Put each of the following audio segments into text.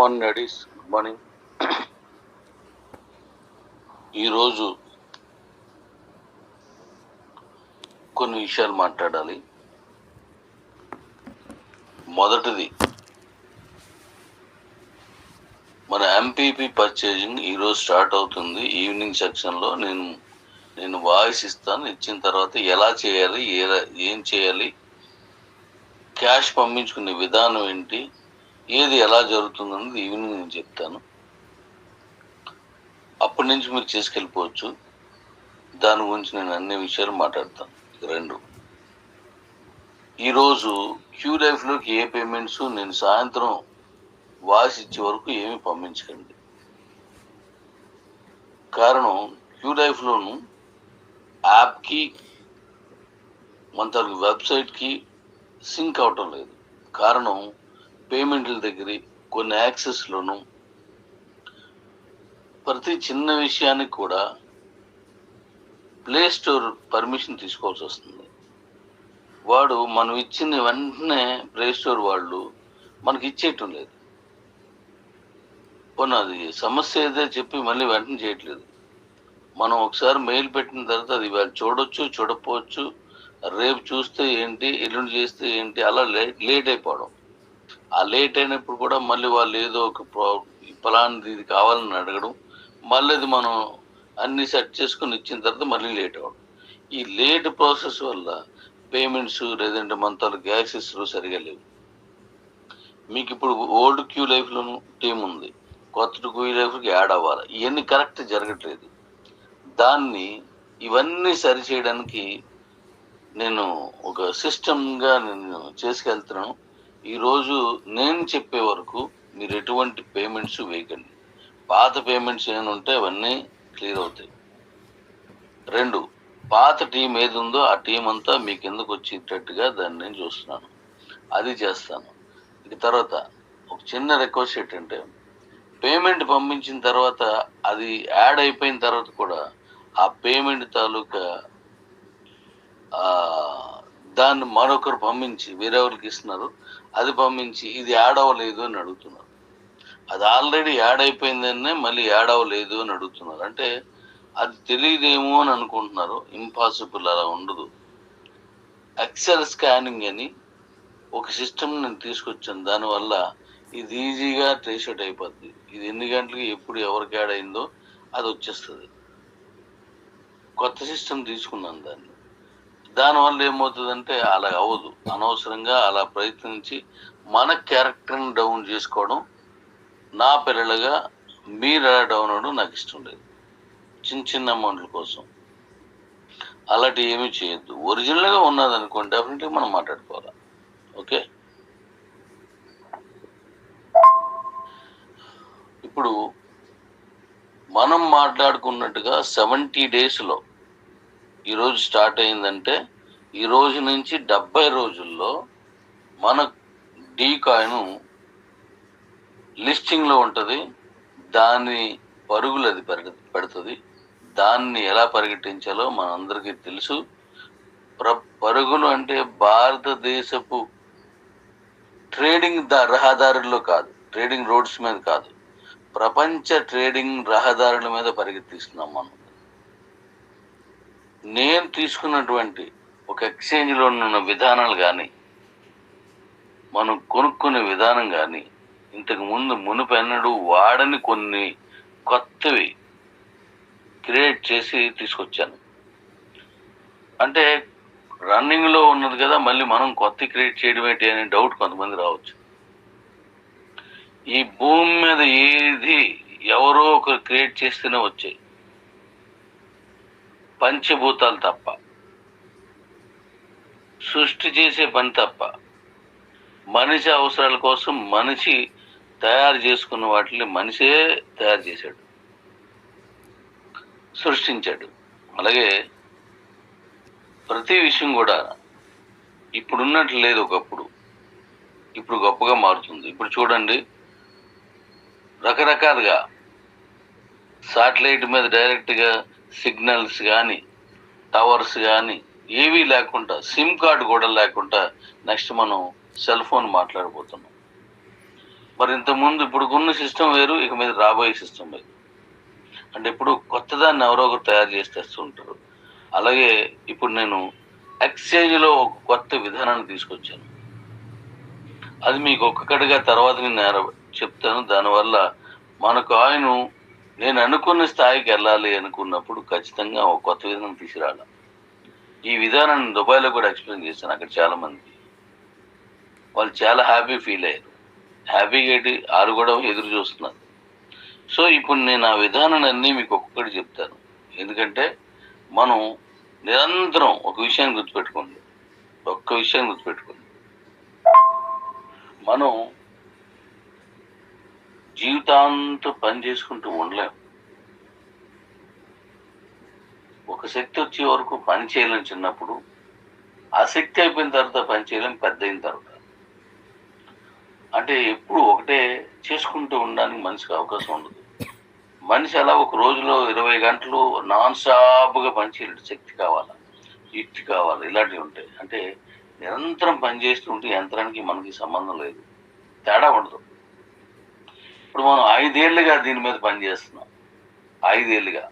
Morning ladies good morning. ఈరోజు కొన్ని విషయాలు మాట్లాడాలి. మొదటిది మన ఎంపీపీ పర్చేజింగ్ ఈరోజు స్టార్ట్ అవుతుంది. ఈవినింగ్ సెక్షన్లో నేను నేను వాయిస్ ఇస్తాను. ఇచ్చిన తర్వాత ఎలా చేయాలి ఏ- ఏం చేయాలి క్యాష్ పంపించుకునే విధానం ఏంటి ఏది ఎలా జరుగుతుందన్నది ఈవినింగ్ నేను చెప్తాను. అప్పటి నుంచి మీరు చేసుకెళ్ళిపోవచ్చు. దాని గురించి నేను అన్ని విషయాలు మాట్లాడతాను. రెండు. ఈరోజు క్యూ లైఫ్లోకి ఏ పేమెంట్స్ నేను సాయంత్రం వాయిస్ ఇచ్చే వరకు ఏమీ పంపించకండి. కారణం క్యూ లైఫ్లోను యాప్కి మన తన వెబ్సైట్కి సింక్ అవటం లేదు. కారణం పేమెంట్ల దగ్గర కొన్ని యాక్సెస్లోను ప్రతి చిన్న విషయానికి కూడా ప్లే స్టోర్ పర్మిషన్ తీసుకోవాల్సి వస్తుంది. వాడు మనం ఇచ్చిన వెంటనే ప్లే స్టోర్ వాళ్ళు మనకి ఇచ్చేయటం లేదు. పోనీ అది సమస్య ఏదో చెప్పి మళ్ళీ వెంటనే చేయట్లేదు. మనం ఒకసారి మెయిల్ పెట్టిన తర్వాత అది వాళ్ళు చూడొచ్చు చూడకపోవచ్చు రేపు చూస్తే ఏంటి ఎల్లుండి చేస్తే ఏంటి అలా లేట్ లేట్ అయిపోవడం. ఆ లేట్ అయినప్పుడు కూడా మళ్ళీ వాళ్ళు ఏదో ఒక ప్రో ఇది కావాలని అడగడం మళ్ళీ అది మనం అన్ని సెట్ చేసుకుని ఇచ్చిన తర్వాత మళ్ళీ లేట్ అవ్వడం. ఈ లేట్ ప్రాసెస్ వల్ల పేమెంట్స్ లేదంటే మంతాలు గ్యాసెస్లు సరిగా లేవు. మీకు ఇప్పుడు ఓల్డ్ క్యూ లైఫ్లోను టీం ఉంది. కొత్త క్యూ లైఫ్కి యాడ్ అవ్వాలి. ఇవన్నీ కరెక్ట్ జరగట్లేదు. దాన్ని ఇవన్నీ సరి చేయడానికి నేను ఒక సిస్టమ్గా నేను చేసుకెళ్తున్నాను. ఈరోజు నేను చెప్పే వరకు మీరు ఎటువంటి పేమెంట్స్ వేయకండి. పాత పేమెంట్స్ ఏమైనా ఉంటే అవన్నీ క్లియర్ అవుతాయి. రెండు పాత టీం ఏది ఉందో ఆ టీం అంతా మీ కిందకు వచ్చేటట్టుగా దాన్ని నేను చూస్తున్నాను. అది చేస్తాను. ఇక తర్వాత ఒక చిన్న రిక్వెస్ట్ ఏంటంటే పేమెంట్ పంపించిన తర్వాత అది యాడ్ అయిపోయిన తర్వాత కూడా ఆ పేమెంట్ తాలూకా దాన్ని మరొకరు పంపించి వేరెవరికి ఇస్తున్నారు అది పంపించి ఇది యాడ్ అవ్వలేదు అని అడుగుతున్నారు. అది ఆల్రెడీ యాడ్ అయిపోయిందనే మళ్ళీ యాడ్ అవ్వలేదు అని అడుగుతున్నారు. అంటే అది తెలియదేమో అని అనుకుంటున్నారు. ఇంపాసిబుల్ అలా ఉండదు. ఎక్సెల్ స్కానింగ్ అని ఒక సిస్టమ్ నేను తీసుకొచ్చాను. దానివల్ల ఇది ఈజీగా ట్రేస్ అవుట్ అయిపోద్ది. ఇది ఎన్ని గంటలకి ఎప్పుడు ఎవరికి యాడ్ అయిందో అది వచ్చేస్తుంది. కొత్త సిస్టమ్ తీసుకున్నాను దాన్ని. దానివల్ల ఏమవుతుందంటే అలా అవ్వదు. అనవసరంగా అలా ప్రయత్నించి మన క్యారెక్టర్ని డౌన్ చేసుకోవడం నా పిల్లలుగా మీరు ఎలా డౌన్ అవ్వడం నాకు ఇష్టం లేదు. చిన్న చిన్న అమౌంట్ల కోసం. అలాంటి ఏమీ చేయొద్దు. ఒరిజినల్గా ఉన్నది అనుకోండి మనం మాట్లాడుకోవాలి? ఓకే? ఇప్పుడు మనం మాట్లాడుకున్నట్టుగా సెవెంటీ డేస్లో ఈరోజు స్టార్ట్ అయిందంటే ఈ రోజు నుంచి డెబ్బై రోజుల్లో మన డీ కాయిన్ లిస్టింగ్లో ఉంటుంది. దాని పరుగులు అది పెరగ పెడుతుంది. దాన్ని ఎలా పరిగెట్టించాలో మనందరికీ తెలుసు. ప్ర పరుగులు అంటే భారతదేశపు ట్రేడింగ్ ద రహదారుల్లో కాదు. ట్రేడింగ్ రోడ్స్ మీద కాదు. ప్రపంచ ట్రేడింగ్ రహదారుల మీద పరిగెత్తిస్తున్నాం మనం. నేను తీసుకున్నటువంటి ఒక ఎక్స్చేంజ్లో ఉన్న విధానాలు కానీ మనం కొనుక్కునే విధానం కానీ ఇంతకు ముందు మునుపెన్నడు వాడని కొన్ని కొత్తవి క్రియేట్ చేసి తీసుకొచ్చాను. అంటే రన్నింగ్లో ఉన్నది కదా మళ్ళీ మనం కొత్త క్రియేట్ చేయడం ఏంటి అనే డౌట్ కొంతమంది రావచ్చు. ఈ భూమి మీద ఏది ఎవరో ఒకరు క్రియేట్ చేస్తేనే వచ్చాయి. పంచభూతాలు తప్ప సృష్టి చేసే పని తప్ప మనిషి అవసరాల కోసం మనిషి తయారు చేసుకున్న వాటిని మనిషే తయారు చేశాడు సృష్టించాడు. అలాగే ప్రతి విషయం కూడా ఇప్పుడున్నట్లు లేదు ఒకప్పుడు. ఇప్పుడు గొప్పగా మారుతుంది. ఇప్పుడు చూడండి రకరకాలుగా శాటిలైట్ మీద డైరెక్ట్గా సిగ్నల్స్ కానీ టవర్స్ కానీ ఏవీ లేకుండా సిమ్ కార్డు కూడా లేకుండా నెక్స్ట్ మనం సెల్ ఫోన్ మాట్లాడబోతున్నాం. మరి ఇంతకుముందు ఇప్పుడు ఉన్న సిస్టమ్ వేరు ఇక మీద రాబోయే సిస్టమ్ వేరు. అంటే ఇప్పుడు కొత్తదాన్ని ఎవరో ఒకరు తయారు చేసి తెస్తుంటారు అలాగే ఇప్పుడు నేను ఎక్స్చేంజ్లో ఒక కొత్త విధానాన్ని తీసుకొచ్చాను. అది మీకు ఒక్కొక్కటిగా తర్వాత నేను చెప్తాను. దానివల్ల మన కాయిన్ నేను అనుకున్న స్థాయికి వెళ్ళాలి అనుకున్నప్పుడు ఖచ్చితంగా ఒక కొత్త విధానం తీసుకురావాలి ఈ విధానాన్ని దుబాయ్లో కూడా ఎక్స్ప్లెయిన్ చేశాను అక్కడ చాలా మంది. వాళ్ళు చాలా హ్యాపీ ఫీల్ అయ్యారు. హ్యాపీగా ఆరు కూడా ఎదురు చూస్తున్నారు. సో ఇప్పుడు నేను ఆ విధానాన్ని అన్నీ మీకు ఒక్కొక్కటి చెప్తాను. ఎందుకంటే మనం నిరంతరం ఒక విషయాన్ని గుర్తుపెట్టుకోండి. ఒక్క విషయాన్ని గుర్తుపెట్టుకోండి. మనం జీవితాంతం పని చేసుకుంటూ ఉండలేం. ఒక శక్తి వచ్చే వరకు పని చేయలేం చిన్నప్పుడు. ఆ శక్తి అయిపోయిన తర్వాత పని చేయలేం పెద్ద అయిన తర్వాత. అంటే ఎప్పుడు ఒకటే చేసుకుంటూ ఉండడానికి మనిషికి అవకాశం ఉండదు. మనిషి అలా ఒక రోజులో ఇరవై గంటలు నాన్ స్టాప్గా పనిచేయలేడు శక్తి కావాలా? యుక్తి కావాలి? ఇలాంటివి ఉంటాయి. అంటే నిరంతరం పనిచేస్తుంటే యంత్రానికి మనకి సంబంధం లేదు. తేడా ఉండదు. ఇప్పుడు మనం ఐదేళ్ళుగా దీని మీద పనిచేస్తున్నాం. ఐదేళ్ళుగా.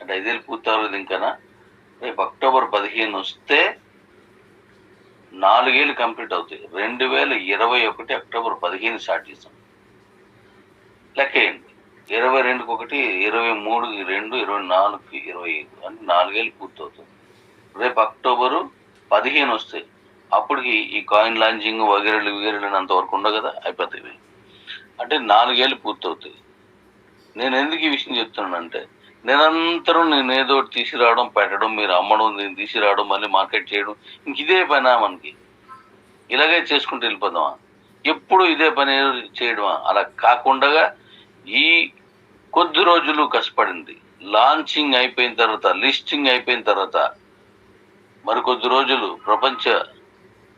అంటే ఐదేళ్ళు పూర్తవలేదు ఇంకనా? రేపు అక్టోబర్ పదిహేను వస్తే నాలుగేళ్ళు కంప్లీట్ అవుతాయి. రెండు వేల ఇరవై ఒకటి అక్టోబర్ పదిహేను స్టార్ట్ చేసాం లెక్కేయండి. ఇరవై రెండుకి ఒకటి ఇరవై మూడుకి రెండు ఇరవై నాలుగుకి ఇరవై ఐదు అంటే నాలుగేళ్ళు పూర్తవుతుంది రేపు అక్టోబరు పదిహేను వస్తాయి అప్పటికి ఈ కాయిన్ లాంచింగ్ వగేరలు వగేరలు అంతవరకు ఉండవు కదా? అయిపోతాయి అంటే నాలుగేళ్ళు పూర్తవుతాయి. నేను ఎందుకు ఈ విషయం చెప్తున్నానంటే నిరంతరం నేను ఏదో ఒకటి తీసుకురావడం పెట్టడం మీరు అమ్మడం నేను తీసుకురావడం మళ్ళీ మార్కెట్ చేయడం ఇంక ఇదే పనా మనకి? ఇలాగే చేసుకుంటూ వెళ్ళిపోదామా? ఎప్పుడు ఇదే పని చేయడమా? అలా కాకుండా ఈ కొద్ది రోజులు కష్టపడింది. లాంచింగ్ అయిపోయిన తర్వాత లిస్టింగ్ అయిపోయిన తర్వాత మరికొద్ది రోజులు ప్రపంచ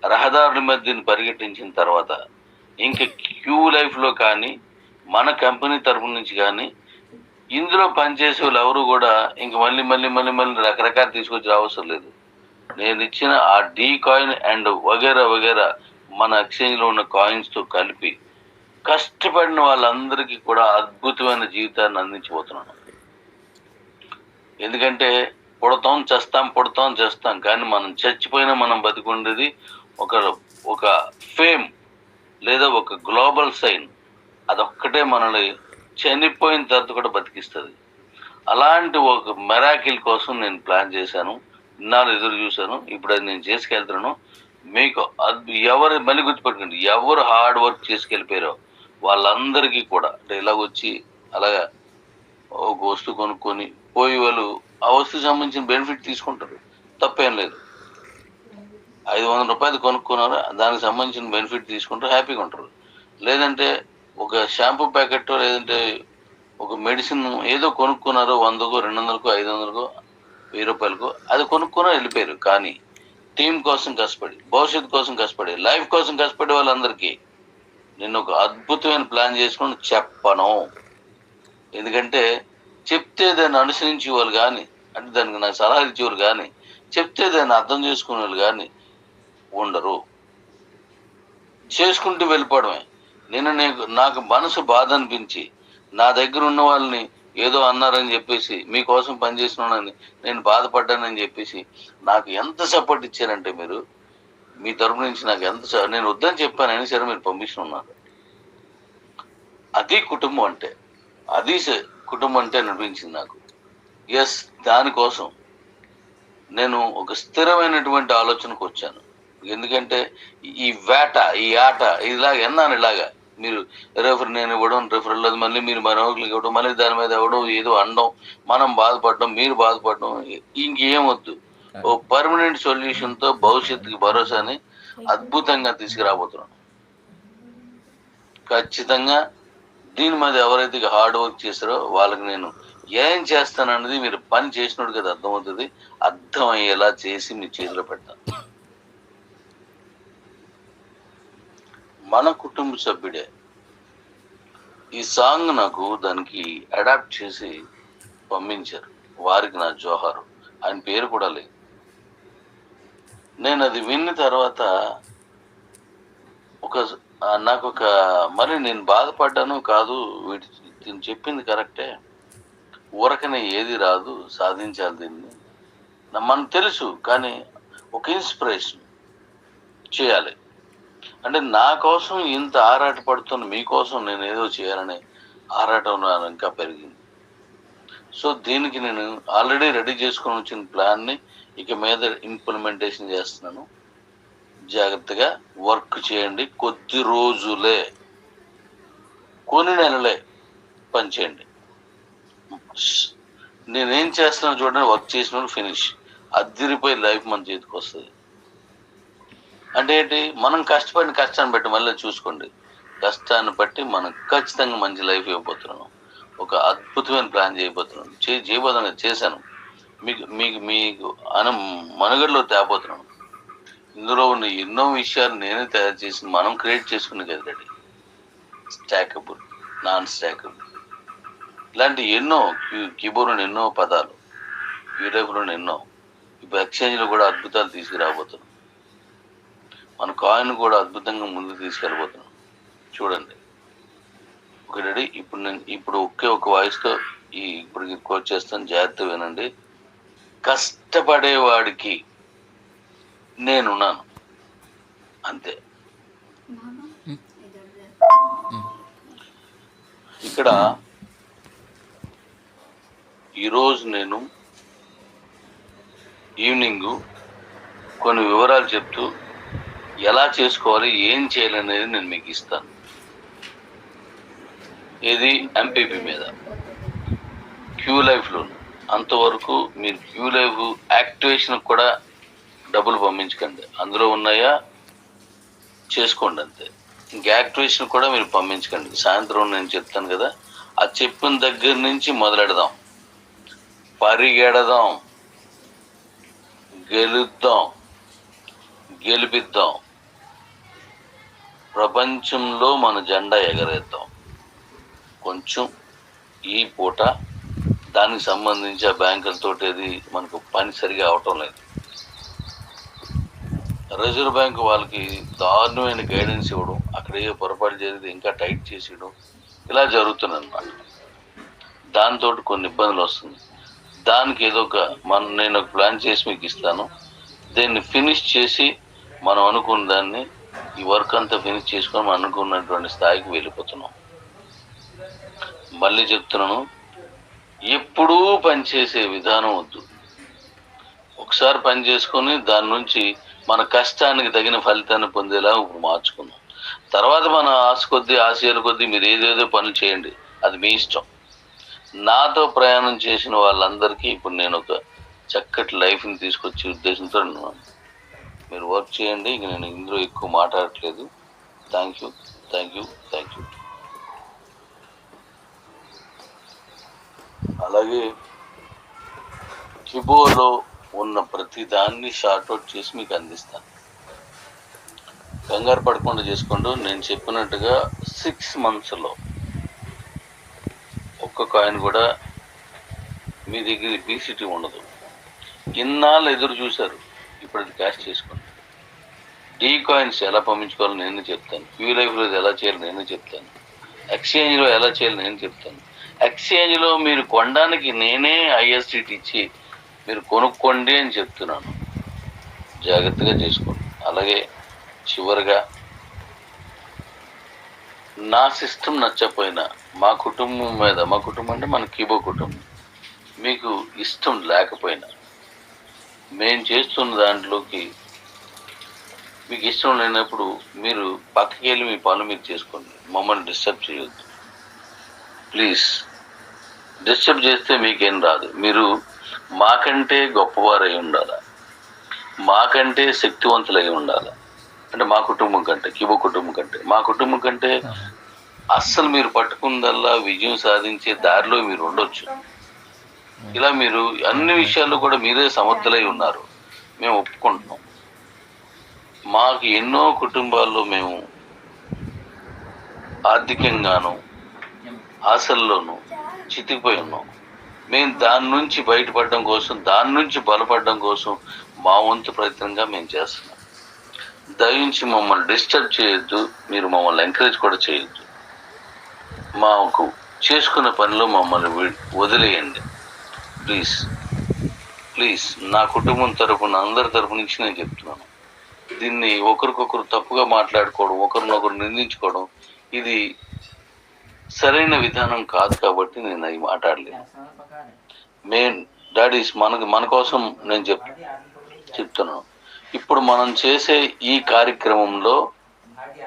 రహదారుల మీద దీన్ని పరిగెట్టించిన తర్వాత ఇంకా క్యూ లైఫ్లో కానీ మన కంపెనీ తరపు నుంచి కానీ ఇందులో పనిచేసే వాళ్ళు ఎవరు కూడా ఇంక మళ్ళీ మళ్ళీ మళ్ళీ మళ్ళీ రకరకాలు తీసుకొచ్చే అవసరం లేదు. నేను ఇచ్చిన ఆ డీ కాయిన్ అండ్ వగేరా వగేరా మన ఎక్స్చేంజ్లో ఉన్న కాయిన్స్తో కలిపి కష్టపడిన వాళ్ళందరికీ కూడా అద్భుతమైన జీవితాన్ని అందించబోతున్నాను. ఎందుకంటే పుడతాం చేస్తాం పుడతాం చేస్తాం కానీ మనం చచ్చిపోయినా మనం బతికుండేది ఒక ఒక ఫేమ్ లేదా ఒక గ్లోబల్ సైన్ అదొక్కటే మనల్ని చనిపోయిన తర్వాత కూడా బతికిస్తుంది. అలాంటి ఒక మెరాకిల్ కోసం నేను ప్లాన్ చేశాను ఇన్నాళ్ళు ఎదురు చూశాను ఇప్పుడు అది నేను చేసుకెళ్తున్నాను. మీకు ఎవరు మళ్ళీ గుర్తుపెట్టుకోండి ఎవరు హార్డ్ వర్క్ చేసుకెళ్ళిపోయారో వాళ్ళందరికీ కూడా అంటే ఇలాగొచ్చి అలాగా ఒక వస్తువు కొనుక్కొని పోయి వాళ్ళు ఆ వస్తువు సంబంధించిన బెనిఫిట్ తీసుకుంటారు. తప్పేం లేదు. ఐదు వందల రూపాయలు కొనుక్కున్నారు. దానికి సంబంధించిన బెనిఫిట్ తీసుకుంటారు హ్యాపీగా ఉంటారు. లేదంటే ఒక షాంపూ ప్యాకెట్ లేదంటే ఒక మెడిసిన్ ఏదో కొనుక్కున్నారో వందకు రెండు వందలకు ఐదు వందలకో వెయ్యి రూపాయలకో అది కొనుక్కున్నా వెళ్ళిపోయారు. కానీ టీం కోసం కష్టపడి భవిష్యత్తు కోసం కష్టపడి లైఫ్ కోసం కష్టపడే వాళ్ళందరికీ నేను ఒక అద్భుతమైన ప్లాన్ చేసుకుని చెప్పను. ఎందుకంటే చెప్తే దాన్ని అనుసరించేవాళ్ళు కానీ అంటే దానికి నాకు సలహా ఇచ్చేవాళ్ళు కానీ చెప్తే దాన్ని అర్థం చేసుకునే వాళ్ళు కానీ ఉండరు. చేసుకుంటూ వెళ్ళిపోవడమే. నేను నీకు నాకు మనసు బాధ అనిపించి నా దగ్గర ఉన్న వాళ్ళని ఏదో అన్నారని చెప్పేసి మీకోసం పనిచేస్తున్నానని నేను బాధపడ్డానని చెప్పేసి నాకు ఎంత సపోర్ట్ ఇచ్చారంటే మీరు మీ తరపు నుంచి నాకు ఎంత స- నేను వద్దని చెప్పాను అయినా సరే మీరు పంపిస్తూ ఉన్నారు. అది కుటుంబం అంటే. అది స- కుటుంబం అంటే అనిపించింది నాకు. ఎస్ దానికోసం నేను ఒక స్థిరమైనటువంటి ఆలోచనకు వచ్చాను. ఎందుకంటే ఈ వేట ఈ ఆట ఇలాగ ఎన్నాను ఇలాగా? మీరు రెఫర్ నేను ఇవ్వడం రెఫరల్ అది మళ్ళీ మీరు మరొకరికి ఇవ్వడం మళ్ళీ దాని మీద ఇవ్వడం ఏదో అనడం మనం బాధపడడం మీరు బాధపడడం ఇంకేం వద్దు ఓ పర్మనెంట్ సొల్యూషన్తో భవిష్యత్తుకి భరోసాని అద్భుతంగా తీసుకురాబోతున్నాను ఖచ్చితంగా దీని మీద ఎవరైతే హార్డ్ వర్క్ చేస్తారో వాళ్ళకి నేను ఏం చేస్తానన్నది మీరు పని చేసినోడు కదా అర్థమవుతుంది. అర్థమయ్యేలా చేసి మీ చేతిలో పెడతాను. మన కుటుంబ సభ్యుడే. ఈ సాంగ్ నాకు దానికి అడాప్ట్ చేసి పంపించారు. వారికి నా జోహారు. ఆయన పేరు కూడా లేదు. నేను అది విన్న తర్వాత ఒక నాకు ఒక మరి నేను బాధపడ్డాను కాదు వీటి దీన్ని చెప్పింది కరెక్టే. ఊరకనే ఏది రాదు సాధించాలి దీన్ని. మనకు తెలుసు కానీ ఒక ఇన్స్పిరేషన్ చేయాలి. అంటే నా కోసం ఇంత ఆరాట పడుతున్న మీకోసం నేను ఏదో చేయాలని ఆరాటం ఇంకా పెరిగింది. సో దీనికి నేను ఆల్రెడీ రెడీ చేసుకొని వచ్చిన ప్లాన్ని ఇక మీద ఇంప్లిమెంటేషన్ చేస్తున్నాను. జాగ్రత్తగా వర్క్ చేయండి. కొద్ది రోజులే కొన్ని నెలలే పనిచేయండి నేనేం చేస్తున్నాను చూడండి వర్క్ చేసిన ఫినిష్ అద్దిరిపోయి లైఫ్ మన చేతికి వస్తుంది. అంటే ఏంటి? మనం కష్టపడిన కష్టాన్ని బట్టి మళ్ళీ చూసుకోండి. కష్టాన్ని బట్టి మనం ఖచ్చితంగా మంచి లైఫ్ ఇవ్వబోతున్నాం. ఒక అద్భుతమైన ప్లాన్ చేయబోతున్నాం. చే చేయబోతున్నాను చేశాను. మీకు మీకు మీకు అన మనుగడలో తేపోతున్నాను ఇందులో ఉన్న ఎన్నో విషయాలు నేనే తయారు చేసి మనం క్రియేట్ చేసుకునే కదా రెడీ. Stackable non stackable. ఇలాంటి ఎన్నో కీబోర్డ్ ఎన్నో పదాలు యూట్యూబ్లో ఎన్నో ఇప్పుడు ఎక్స్చేంజ్లో కూడా అద్భుతాలు తీసుకురాబోతున్నాం. మన కాయిన్ కూడా అద్భుతంగా ముందుకు తీసుకెళ్ళిపోతున్నాం చూడండి. ఒక రెడీ? ఇప్పుడు నేను ఇప్పుడు ఒకే ఒక వాయిస్తో ఈ ఇప్పుడు కోచ్ చేస్తాను. జాగ్రత్త వినండి. కష్టపడేవాడికి నేనున్నాను. అంతే. ఇక్కడ ఈరోజు నేను ఈవినింగ్ కొన్ని వివరాలు చెప్తూ ఎలా చేసుకోవాలి ఏం చేయాలనేది నేను మీకు ఇస్తాను. ఇది ఎంపీపీ మీద. క్యూ లైఫ్లో అంతవరకు మీరు క్యూ లైఫ్ యాక్టివేషన్ కూడా డబ్బులు పంపించకండి. అందులో ఉన్నాయా? చేసుకోండి అంతే. ఇంక యాక్టివేషన్ కూడా మీరు పంపించకండి. సాయంత్రం నేను చెప్తాను కదా. ఆ చెప్పిన దగ్గర నుంచి మొదలెడదాం. పరిగెడదాం. గెలుద్దాం. గెలిపిద్దాం. ప్రపంచంలో మన జెండా ఎగరేద్దాం. కొంచెం ఈ పూట దానికి సంబంధించి ఆ బ్యాంకులతో అది మనకు పని సరిగా అవటం లేదు. రిజర్వ్ బ్యాంక్ వాళ్ళకి దారుణమైన గైడెన్స్ ఇవ్వడం అక్కడ ఏ పొరపాటు జరిగితే ఇంకా టైట్ చేసేయడం ఇలా జరుగుతుంది అనమాట దాంతో కొన్ని ఇబ్బందులు వస్తుంది. దానికి ఏదో ఒక మన నేను ఒక ప్లాన్ చేసి మీకు ఇస్తాను. దీన్ని ఫినిష్ చేసి మనం అనుకున్న దాన్ని ఈ వర్క్ అంతా ఫినిష్ చేసుకొని మనం అనుకున్నటువంటి స్థాయికి వెళ్ళిపోతున్నాం. మళ్ళీ చెప్తున్నాను ఎప్పుడూ పనిచేసే విధానం వద్దు. ఒకసారి పని చేసుకొని దాని నుంచి మన కష్టానికి తగిన ఫలితాన్ని పొందేలా ఇప్పుడు మార్చుకుందాం. తర్వాత మన ఆశ కొద్దీ ఆశయాల కొద్దీ మీరు ఏదేదో పనులు చేయండి. అది మీ ఇష్టం. నాతో ప్రయాణం చేసిన వాళ్ళందరికీ ఇప్పుడు నేను ఒక చక్కటి లైఫ్ని తీసుకొచ్చే ఉద్దేశంతో ఉన్నాను. మీరు వర్క్ చేయండి. ఇంక నేను ఇందులో ఎక్కువ మాట్లాడట్లేదు. Thank you thank you thank you అలాగే కిబోలో ఉన్న ప్రతి దాన్ని షార్ట్ అవుట్ చేసి మీకు అందిస్తాను. కంగారు పడకుండా చేసుకోండి. నేను చెప్పినట్టుగా సిక్స్ మంత్స్లో ఒక్క కాయిన్ కూడా మీ దగ్గర బీసీటీ ఉండదు. ఇన్నాళ్ళు ఎదురు చూశారు. ఇప్పుడు అది క్యాష్ చేసుకోండి డీ కాయిన్స్ ఎలా పంపించుకోవాలో నేను చెప్తాను. క్యూ లైఫ్లో ఎలా చేయాలో నేను చెప్తాను. ఎక్స్చేంజ్లో ఎలా చేయాలో నేను చెప్తాను. ఎక్స్చేంజ్లో మీరు కొనడానికి నేనే ఐఎస్టీటీ ఇచ్చి మీరు కొనుక్కోండి అని చెప్తున్నాను. జాగ్రత్తగా చేసుకోండి. అలాగే చివరిగా నా సిస్టమ్ నచ్చపోయినా మా కుటుంబం మీద మా కుటుంబం అంటే మన కీబో కుటుంబం మీకు ఇష్టం లేకపోయినా మేము చేస్తున్న దాంట్లోకి మీకు ఇష్టం లేనప్పుడు మీరు పక్కకి వెళ్ళి మీ పనులు మీరు చేసుకోండి. మమ్మల్ని డిస్టర్బ్ చేయొద్దు. ప్లీజ్ డిస్టర్బ్ చేస్తే మీకేం రాదు. మీరు మాకంటే గొప్పవారై ఉండాలి? మాకంటే శక్తివంతులై ఉండాలి? అంటే మా కుటుంబం కంటే కిబో కుటుంబం కంటే. మా కుటుంబం కంటే అస్సలు మీరు పట్టుకుందల్లా విజయం సాధించే దారిలో మీరు ఉండొచ్చు. ఇలా మీరు అన్ని విషయాల్లో కూడా మీరే సమర్థులై ఉన్నారు. మేము ఒప్పుకుంటున్నాం. మాకు ఎన్నో కుటుంబాల్లో మేము ఆర్థికంగాను ఆశల్లోనూ చితికిపోయి ఉన్నాం. మేము దాని నుంచి బయటపడడం కోసం దాని నుంచి బలపడడం కోసం మా వంతు ప్రయత్నంగా మేము చేస్తున్నాం. దయించి మమ్మల్ని డిస్టర్బ్ చేయొద్దు. మీరు మమ్మల్ని ఎంకరేజ్ కూడా చేయొద్దు. మాకు చేసుకున్న పనిలో మమ్మల్ని వదిలేయండి. ప్లీజ్ ప్లీజ్ నా కుటుంబం తరపున అందరి తరపు నుంచి నేను చెప్తున్నాను. దీన్ని ఒకరికొకరు తప్పుగా మాట్లాడుకోవడం ఒకరినొకరు నిందించుకోవడం ఇది సరైన విధానం కాదు కాబట్టి నేను అవి మాట్లాడలేదు. మెయిన్ డాడీస్ మనకి మన కోసం నేను చెప్ చెప్తున్నాను. ఇప్పుడు మనం చేసే ఈ కార్యక్రమంలో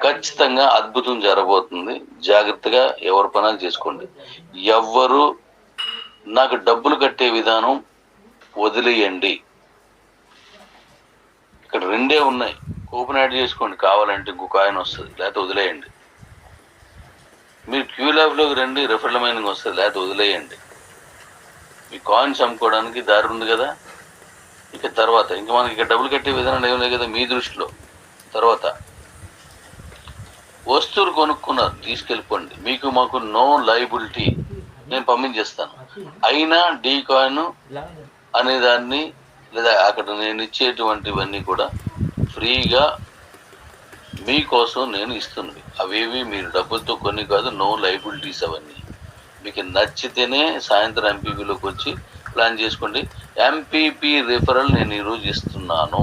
ఖచ్చితంగా అద్భుతం జరగబోతుంది. జాగ్రత్తగా ఎవరి పనాలు చేసుకోండి. ఎవ్వరు నాకు డబ్బులు కట్టే విధానం వదిలేయండి. ఇక్కడ రెండే ఉన్నాయి. కూపన్ యాడ్ చేసుకోండి. కావాలంటే ఇంకొక ఆయన వస్తుంది లేకపోతే వదిలేయండి. మీరు క్యూ ల్యాబ్లోకి రండి రిఫర్ల మైనింగ్ వస్తుంది లేకపోతే వదిలేయండి. మీ కాయిన్స్ అమ్ముకోవడానికి దారి ఉంది కదా? ఇక తర్వాత ఇంకా మనకి ఇక డబ్బులు కట్టే విధానం ఏం లేదు కదా మీ దృష్టిలో. తర్వాత వస్తువులు కొనుక్కున్నారు తీసుకెళ్ళిపోండి. మీకు మాకు నో లైబిలిటీ నేను పంపించేస్తాను. అయినా డీ కాయిన్ అనే దాన్ని లేదా అక్కడ నేను ఇచ్చేటువంటివన్నీ కూడా ఫ్రీగా మీకోసం నేను ఇస్తున్నవి. అవేవి మీరు డబ్బులతో కొన్ని కాదు నో లైబిలిటీస్ అవన్నీ. మీకు నచ్చితేనే సాయంత్రం ఎంపీపీలోకి వచ్చి ప్లాన్ చేసుకోండి. ఎంపీపీ రిఫరల్ నేను ఈరోజు ఇస్తున్నాను.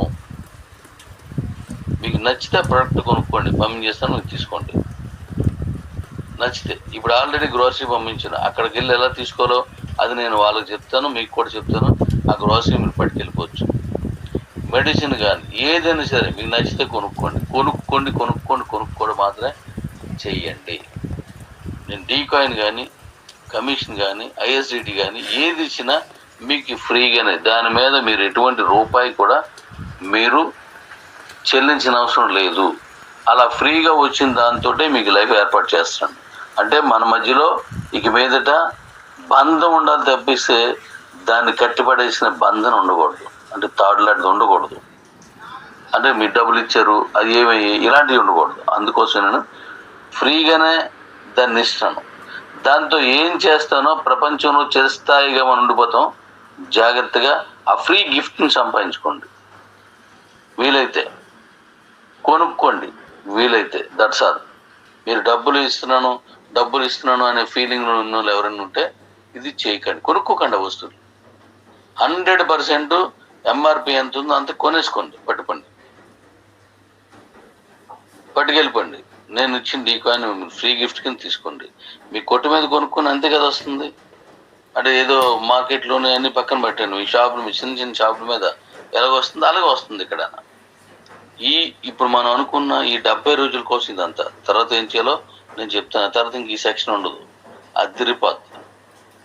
మీకు నచ్చితే ప్రోడక్ట్ కొనుక్కోండి. పంపించేస్తాను మీరు తీసుకోండి. నచ్చితే ఇప్పుడు ఆల్రెడీ గ్రోసరీ పంపించిన అక్కడికి వెళ్ళి ఎలా తీసుకోవాలో అది నేను వాళ్ళకి చెప్తాను మీకు కూడా చెప్తాను. ఆ గ్రోసరీ మీరు పట్టుకెళ్ళిపోవచ్చు. మెడిసిన్ కానీ ఏదైనా సరే మీకు నచ్చితే కొనుక్కోండి. కొనుక్కోండి కొనుక్కోండి కొనుక్కోవడం మాత్రమే చెయ్యండి. నేను డీ కాయిన్ కానీ కమిషన్ కానీ ఐఎస్డిటి కానీ ఏది ఇచ్చినా మీకు ఫ్రీగానే. దాని మీద మీరు ఎటువంటి రూపాయి కూడా మీరు చెల్లించిన అవసరం లేదు. అలా ఫ్రీగా వచ్చిన దాంతో మీకు లైఫ్ ఏర్పాటు చేస్తాను. అంటే మన మధ్యలో ఇక మీదట బంధం ఉండాలి తప్పిస్తే దాన్ని కట్టిపడేసిన బంధం ఉండకూడదు. అంటే తాడులాంటిది ఉండకూడదు. అంటే మీ డబ్బులు ఇచ్చారు అది ఏమి ఇలాంటివి ఉండకూడదు. అందుకోసం నేను ఫ్రీగానే దాన్ని ఇస్తాను దాంతో ఏం చేస్తానో ప్రపంచంలో చిరస్థాయిగా మనం ఉండిపోతాం. జాగ్రత్తగా ఆ ఫ్రీ గిఫ్ట్ని సంపాదించుకోండి. వీలైతే కొనుక్కోండి. వీలైతే దట్స్ ఆల్. మీరు డబ్బులు ఇస్తున్నాను డబ్బులు ఇస్తున్నాను అనే ఫీలింగ్ ఉన్న వాళ్ళు ఎవరైనా ఉంటే ఇది చేయకండి. కొనుక్కోకండి వస్తువులు. హండ్రెడ్ పర్సెంట్ ఎంఆర్పి ఎంత ఉందో అంత కొనేసుకోండి. పట్టుకోండి. పట్టుకెళ్ళిపోండి. నేను ఇచ్చిన ఈ కాయిన్ ఫ్రీ గిఫ్ట్ కింద తీసుకోండి. మీ కొట్టు మీద కొనుక్కొని అంతే కదా వస్తుంది. అంటే ఏదో మార్కెట్లోనే అన్ని పక్కన పెట్టాను. ఈ షాపులు మీ చిన్న చిన్న షాపుల మీద ఎలాగ వస్తుంది అలాగే వస్తుంది ఇక్కడ. ఈ ఇప్పుడు మనం అనుకున్న ఈ డెబ్బై రోజుల కోసం ఇదంతా. తర్వాత ఏం చేయాలో నేను చెప్తాను. తర్వాత ఇంక ఈ సెక్షన్ ఉండదు. అదిరిపోద్ది.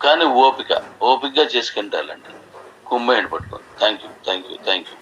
కానీ ఓపిక ఓపికగా చేసుకుంటాలండి కుమ్మేయండి పట్టుకోండి. Thank you thank you thank you